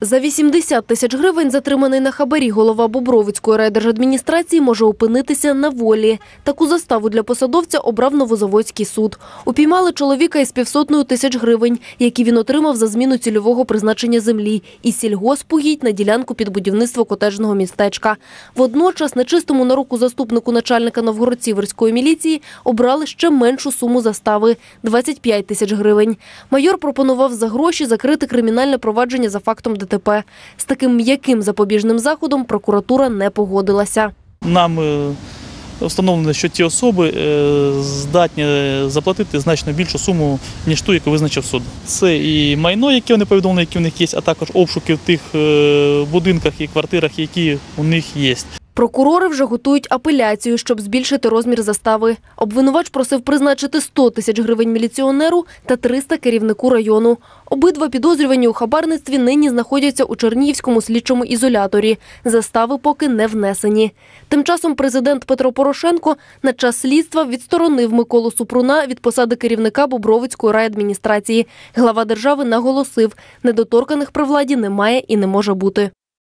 За 80 тисяч гривень затриманий на хабарі голова Бобровицької райдержадміністрації може опинитися на волі. Таку заставу для посадовця обрав Новозаводський суд. Упіймали чоловіка із півсотною тисяч гривень, які він отримав за зміну цільового призначення землі і сільгоспугідь на ділянку під будівництво котеджного містечка. Водночас нечистому на руку заступнику начальника Новгород-Сіверської міліції обрали ще меншу суму застави – 25 тисяч гривень. Майор пропонував за гроші закрити кримінальне провадження за фактом ДТП. З таким м'яким запобіжним заходом прокуратура не погодилася. Нам е, встановлено, що ті особи е, здатні заплатити значно більшу суму, ніж ту, яку визначив суд. Це і майно, яке вони повідомлені, які в них є, а також обшуки в тих е, будинках і квартирах, які у них є. Прокурори вже готують апеляцію, щоб збільшити розмір застави. Обвинувач просив призначити 100 тисяч гривень міліціонеру та 300 керівнику району. Обидва підозрювані у хабарництві нині знаходяться у Чернігівському слідчому ізоляторі. Застави поки не внесені. Тим часом президент Петро Порошенко на час слідства відсторонив Миколу Супруна від посади керівника Бобровицької райадміністрації. Глава держави наголосив, недоторканих при владі немає і не може бути.